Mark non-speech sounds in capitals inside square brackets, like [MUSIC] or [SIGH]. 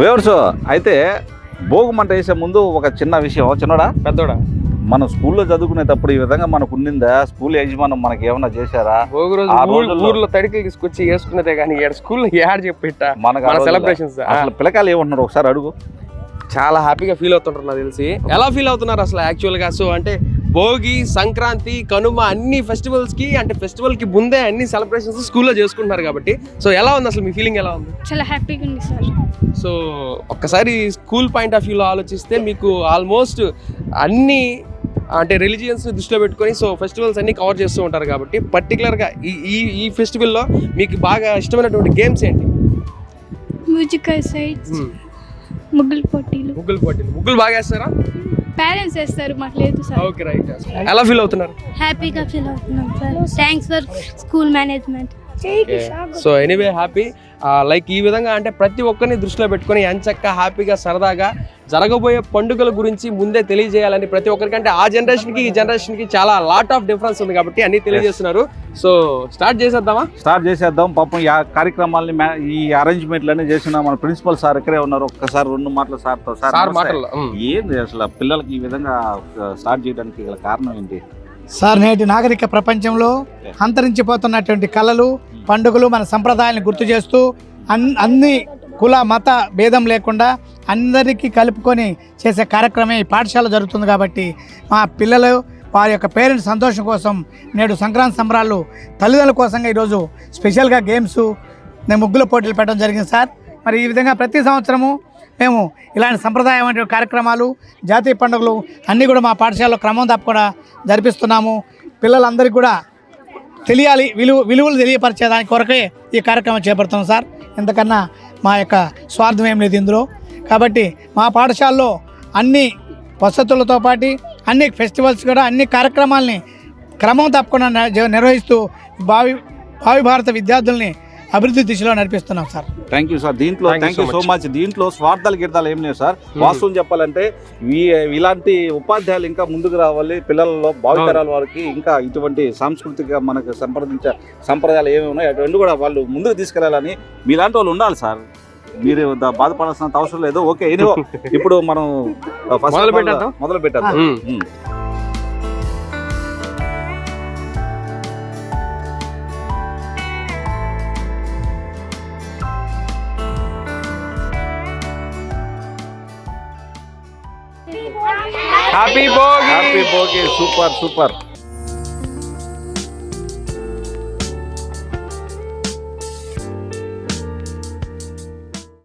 Viewers అయితే భోగి మంట వేసే ముందు ఒక చిన్న విషయం. చిన్నడా? పెద్దోడా? మనం స్కూల్లో చదువుకునేటప్పుడు ఈ విధంగా మనకు ఉండిందా స్కూల్ యజమానం మనకి ఏమన్నా చేశారా? ఊర్లో తడికలు తీసుకొచ్చి వేసుకున్నదే కానీ స్కూల్లో యాడ్ చెప్పిట్ట మనకు సెలబ్రేషన్స్ అసలు పిల్లకాయలు ఏమంటున్నారు? ఒకసారి అడుగు. చాలా హ్యాపీగా ఫీల్ అవుతుంటారు నాకు తెలిసి. ఎలా ఫీల్ అవుతున్నారు అసలు యాక్చువల్గా? సో అంటే భోగి సంక్రాంతి కనుమ అన్ని ఫెస్టివల్స్కి అంటే ఫెస్టివల్కి ముందే అన్ని సెలబ్రేషన్స్ స్కూల్లో చేసుకుంటున్నారు కాబట్టి. సో ఎలా ఉంది అసలు మీ ఫీలింగ్ ఎలా ఉంది? చాలా హ్యాపీగా ఉంది సార్. సో ఒక్కసారి స్కూల్ పాయింట్ ఆఫ్ వ్యూలో ఆలోచిస్తే మీకు ఆల్మోస్ట్ అన్ని అంటే రిలీజియన్స్ దృష్టిలో పెట్టుకొని సో ఫెస్టివల్స్ అన్ని కవర్ చేస్తూ ఉంటారు కాబట్టి పర్టికులర్గా ఈ ఈ ఈ ఫెస్టివల్లో మీకు బాగా ఇష్టమైనటువంటి గేమ్స్ ఏంటి? మ్యూజికల్ సైడ్స్ ముగ్గులు పోటీలు. ముగ్గులు పోటీలు. ముగ్గులు బాగా వేస్తారా? పేరెంట్స్ వేస్తారు మాకు లేదు సార్. ఓకే రైట్ ఎలా ఫీల్ అవుతున్నారు? హ్యాపీగా ఫీల్ అవుతున్నాం sir. Thanks for school management so anyway happy like ఈ విధంగా అంటే ప్రతి ఒక్కరిని దృష్టిలో పెట్టుకొని ఎంచక్క హ్యాపీగా సరదాగా జరగబోయే పండుగల గురించి ముందే తెలియజేయాలని ప్రతి ఒక్కరికి అంటే ఆ జనరేషన్కి ఈ జనరేషన్కి చాలా లాట్ ఆఫ్ డిఫరెన్స్ ఉంది కాబట్టి అన్ని తెలియజేస్తున్నారు. సో స్టార్ట్ చేసేద్దామా? స్టార్ట్ చేసేద్దాం. పాపం ఆ కార్యక్రమాలని ఈ అరేంజ్మెంట్లు అన్ని చేసిన మన ప్రిన్సిపల్ సార్ ఇక్కడే ఉన్నారు. ఒక్కసారి రెండు మాటలు సార్తో. Sir um. ఏంది అసలు పిల్లలకి ఈ విధంగా స్టార్ట్ చేయడానికి గల కారణం ఏంటి? సార్ నేటి నాగరిక ప్రపంచంలో అంతరించిపోతున్నటువంటి కళలు పండుగలు మన సంప్రదాయాలను గుర్తు చేస్తూ అన్ అన్ని కుల మత భేదం లేకుండా అందరికీ కలుపుకొని చేసే కార్యక్రమం ఈ పాఠశాల జరుగుతుంది కాబట్టి మా పిల్లలు వారి యొక్క పేరెంట్స్ సంతోషం కోసం నేడు సంక్రాంతి సంబరాలు తల్లిదండ్రుల కోసంగా ఈరోజు స్పెషల్గా గేమ్స్ నేను ముగ్గుల పోటీలు పెట్టడం జరిగింది సార్. మరి ఈ విధంగా ప్రతి సంవత్సరము మేము ఇలాంటి సంప్రదాయమైన కార్యక్రమాలు జాతీయ పండుగలు అన్నీ కూడా మా పాఠశాలలో క్రమం తప్పకుండా జరిపిస్తున్నాము. పిల్లలందరికీ కూడా తెలియాలి విలువ విలువలు తెలియపరిచే దాని కొరకే ఈ కార్యక్రమం చేపడుతున్నాం సార్. ఇంతకన్నా మా యొక్క స్వార్థం ఏం లేదు ఇందులో. కాబట్టి మా పాఠశాలలో అన్ని వసతులతో పాటు అన్ని ఫెస్టివల్స్ కూడా అన్ని కార్యక్రమాలని క్రమం తప్పకుండా నిర్వహిస్తూ భావి భావి భారత విద్యార్థుల్ని అభివృద్ధి దిశలో నడిపిస్తున్నాం సార్. థ్యాంక్ యూ సార్ దీంట్లో థ్యాంక్ యూ సో మచ్ దీంట్లో స్వార్థాలు గిర్థాలు ఏం లేవు సార్. వాస్తవం చెప్పాలంటే ఇలాంటి ఉపాధ్యాయులు ఇంకా ముందుకు రావాలి. పిల్లలలో భావితరాల వారికి ఇంకా ఇటువంటి సాంస్కృతిక మనకు సంప్రదించే సంప్రదాయాలు ఏమి ఉన్నాయి అటువంటి కూడా వాళ్ళు ముందుకు తీసుకెళ్ళాలని మీలాంటి వాళ్ళు ఉండాలి సార్. మీరు ద- బాధపడాల్సినంత అవసరం లేదు. Okay anyway. [LAUGHS] ఇప్పుడు మనం ఫస్ట్ మొదలు పెట్టేద్దాం? మొదలు పెట్టేద్దాం happy Bhogi happy Bhogi super super